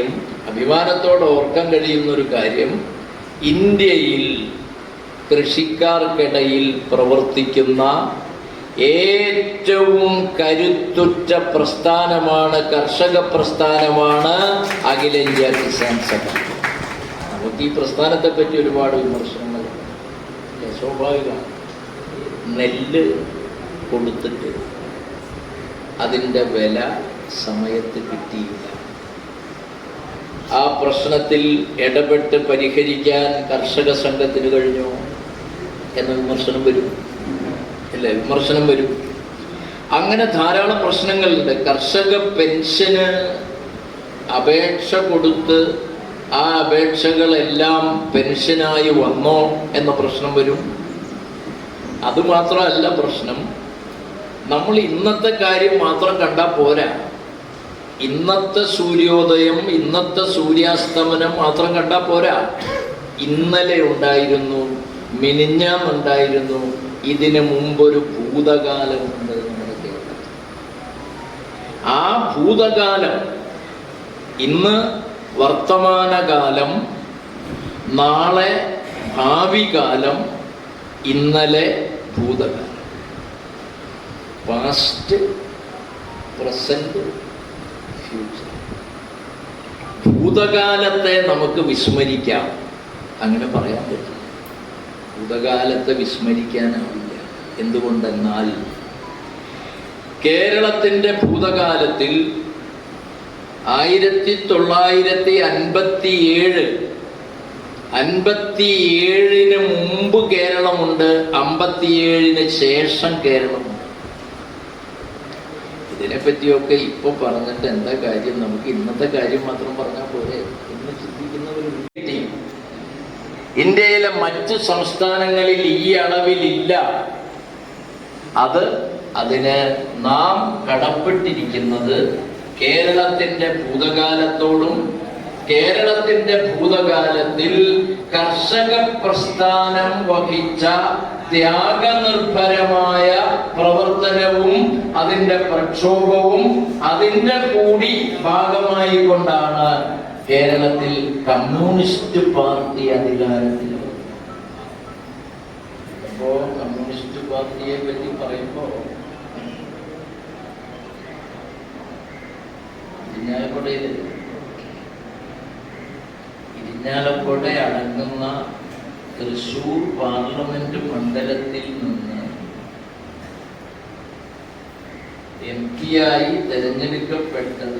ും അഭിമാനത്തോടെ ഓർക്കാൻ കഴിയുന്ന ഒരു കാര്യം ഇന്ത്യയിൽ കൃഷിക്കാർക്കിടയിൽ പ്രവർത്തിക്കുന്ന ഏറ്റവും കരുത്തുറ്റ പ്രസ്ഥാനമാണ് കർഷക പ്രസ്ഥാനമാണ് അഖിലേന്ത്യാ കിസാൻ സഭ. നമുക്ക് ഈ പ്രസ്ഥാനത്തെ പറ്റി ഒരുപാട് വിമർശനങ്ങൾ. സ്വാഭാവികമാണ്. നെല്ല് കൊടുത്തിട്ട് അതിന്റെ വില സമയത്ത് കിട്ടിയില്ല. ആ പ്രശ്നത്തിൽ ഇടപെട്ട് പരിഹരിക്കാൻ കർഷക സംഘത്തിന് കഴിഞ്ഞു എന്ന വിമർശനം വരും. അല്ലേ? വിമർശനം വരും. അങ്ങനെ ധാരാളം പ്രശ്നങ്ങളുണ്ട്. കർഷക പെൻഷന് അപേക്ഷ കൊടുത്ത് ആ അപേക്ഷകളെല്ലാം പെൻഷനായി വന്നോ എന്ന പ്രശ്നം വരും. അതുമാത്രമല്ല പ്രശ്നം. നമ്മൾ ഇന്നത്തെ കാര്യം മാത്രം കണ്ടാൽ പോരാ. ഇന്നത്തെ സൂര്യോദയം ഇന്നത്തെ സൂര്യാസ്തമനം മാത്രം കണ്ടാൽ പോരാ. ഇന്നലെ ഉണ്ടായിരുന്നു മിനിഞ്ഞാന്നുണ്ടായിരുന്നു ഇതിന് മുമ്പൊരു ഭൂതകാലമുണ്ട് നമ്മുടെ കേരളത്തിൽ. ആ ഭൂതകാലം ഇന്ന് വർത്തമാനകാലം നാളെ ഭാവി കാലം ഇന്നലെ ഭൂതകാലം. പാസ്റ്റ് പ്രസന്റ് ഭൂതകാലത്തെ നമുക്ക് വിസ്മരിക്കാം. അങ്ങനെ പറയാൻ പറ്റും. ഭൂതകാലത്തെ വിസ്മരിക്കാനാവില്ല. എന്തുകൊണ്ടെന്നാൽ കേരളത്തിന്റെ ഭൂതകാലത്തിൽ ആയിരത്തി തൊള്ളായിരത്തി അൻപത്തി ഏഴ് അൻപത്തിയേഴിന് മുമ്പ് കേരളമുണ്ട് അമ്പത്തിയേഴിന് ശേഷം കേരളമുണ്ട്. ഇതിനെപ്പറ്റിയൊക്കെ ഇപ്പൊ പറഞ്ഞിട്ട് എന്താ കാര്യം? നമുക്ക് ഇന്നത്തെ കാര്യം മാത്രം പറഞ്ഞാൽ പോലെ എന്ന് ചിന്തിക്കുന്നവരുണ്ട്. ഇന്ത്യയിലെ മറ്റു സംസ്ഥാനങ്ങളിൽ ഈ അളവിലില്ല. അത് അതിന് നാം കടപ്പെട്ടിരിക്കുന്നത് കേരളത്തിന്റെ ഭൂതകാലത്തോടും കേരളത്തിന്റെ ഭൂതകാലത്തിൽ കർഷക പ്രസ്ഥാനം വഹിച്ച ത്യാഗനിർഭരമായ പ്രവർത്തനവും അതിന്റെ പ്രക്ഷോഭവും അതിന്റെ കൂടി ഭാഗമായി കൊണ്ടാണ് കേരളത്തിൽ കമ്മ്യൂണിസ്റ്റ് പാർട്ടി അധികാരത്തിൽ. അപ്പോ കമ്മ്യൂണിസ്റ്റ് പാർട്ടിയെ പറ്റി പറയുമ്പോ ഇരിഞ്ഞാലക്കുടയിൽ ഇരിഞ്ഞാലക്കുട അടങ്ങുന്ന തൃശൂർ പാർലമെന്റ് മണ്ഡലത്തിൽ നിന്ന് എം പിയായി തെരഞ്ഞെടുക്കപ്പെട്ടത്